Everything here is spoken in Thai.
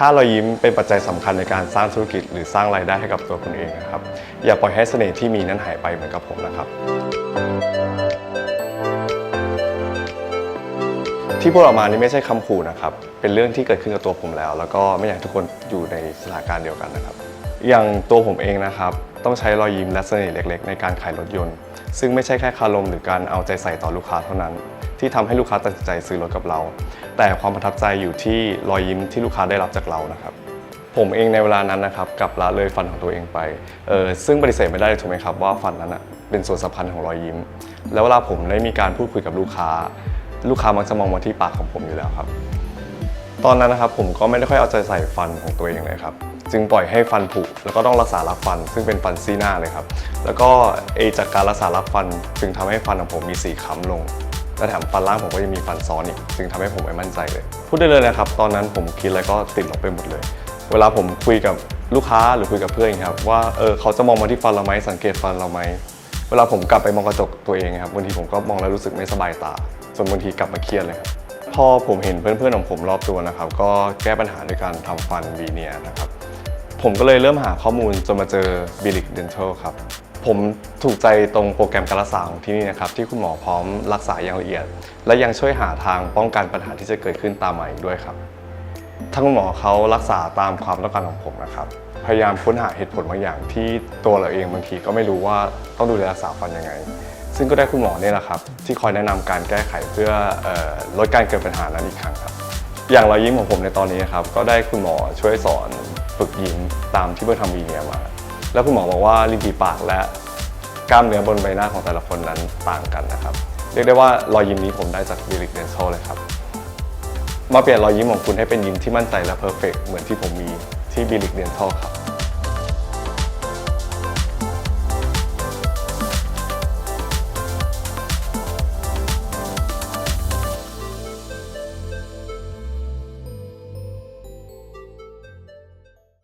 ถ้ารอยยิ้มเป็นปัจจัยสำคัญในการสร้างธุรกิจ หรือสร้างรายได้ให้กับตัวคุณเองนะครับ อย่าปล่อยให้เสน่ห์ที่มีนั้นหายไปเหมือนกับผมนะครับ ที่พูดออกมานี่ไม่ใช่คำขู่นะครับ เป็นเรื่องที่เกิดขึ้นกับตัวผมแล้ว แล้วก็ไม่อยากให้ทุกคนอยู่ในสถานการณ์เดียวกันนะครับ อย่างตัวผมเองนะครับ ต้องใช้รอยยิ้มและเสน่ห์เล็กๆ ในการขายรถยนต์ ซึ่งไม่ใช่แค่คารมหรือการเอาใจใส่ต่อลูกค้าเท่านั้น ที่ทำให้ลูกค้าตัดสินใจซื้อรถกับเรา แต่ความประทับใจอยู่ที่รอยยิ้มที่ลูกค้าได้รับจากเรานะครับผมเองในเวลานั้นนะครับกลับละเลยฝันของตัวเองไปเออซึ่งปฏิเสธไม่ได้ถูกไหมครับว่าฝันนั้นอะเป็นส่วนสำคัญของรอยยิ้ม แล้วเวลาผมได้มีการพูดคุยกับลูกค้า ลูกค้ามักจะมองมาที่ปากของผมอยู่แล้วครับ ตอนนั้นนะครับผมก็ไม่ได้ค่อยเอาใจใส่ฟันของตัวเองเลยครับ จึงปล่อยให้ฟันผุแล้วก็ต้องรักษารักฟัน ซึ่งเป็นฟันซี่หน้าเลยครับ แล้วก็เอจากการรักษารักฟันจึงทำให้ฟันของผมมีสีค้ำลงและแถมฟันล่างผมก็ยังมีฟันซ้อนอีกจึงทำให้ผมไม่มั่นใจเลย พูดได้เลยนะครับ ตอนนั้นผมคิดอะไรก็ติดลบไปหมดเลย เวลาผมคุยกับลูกค้าหรือคุยกับเพื่อนครับว่าเออเขาจะมองมาที่ฟันเราไหมสังเกตฟันเราไหมเวลาผมกลับไปมองกระจกตัวเองครับบางทีผมก็มองแล้วรู้สึกไม่สบายตาจนบางทีกลับมาเครียดเลยครับ พอผมเห็นเพื่อนๆของผมรอบตัวนะครับ ก็แก้ปัญหาด้วยการทำฟันวีเนียนะครับ ผมก็เลยเริ่มหาข้อมูลจนมาเจอ b i l i c Dental ครับ ผมถูกใจตรงโปรแกรมการรักษาของที่นี่นะครับ ที่คุณหมอพร้อมรักษาอย่างละเอียด และยังช่วยหาทางป้องกันปัญหาที่จะเกิดขึ้นตามมาอีกด้วยครับทั้งคุณหมอเขารักษาตามความต้องการของผมนะครับพยายามค้นหาเหตุผลบางอย่างที่ตัวเราเองบางทีก็ไม่รู้ว่าต้องดูแลรักษาฟันยังไงซึ่งก็ได้คุณหมอเนี่ยแหละครับ ที่คอยแนะนำการแก้ไขเพื่อออลดการเกิดปัญหานั้นอีกครั้งครับ อย่างรอยยิ้มของผมในตอนนี้ครับก็ได้คุณหมอช่วยสอนฝึกยิ้มตามที่เพื่อทำวีเนียมา แล้วคุณหมอบอกว่าริมฝีปากและกล้ามเนื้อบนใบหน้าของแต่ละคนนั้นต่างกันนะครับ เรียกได้ว่ารอยยิ้มนี้ผมได้จากบิลิกเดนโซเลยครับมาเปลี่ยนรอยยิ้มของคุณให้เป็นยิ้มที่มั่นใจและเพอร์เฟกเหมือนที่ผมมีที่บิลิกเดนทัลครับ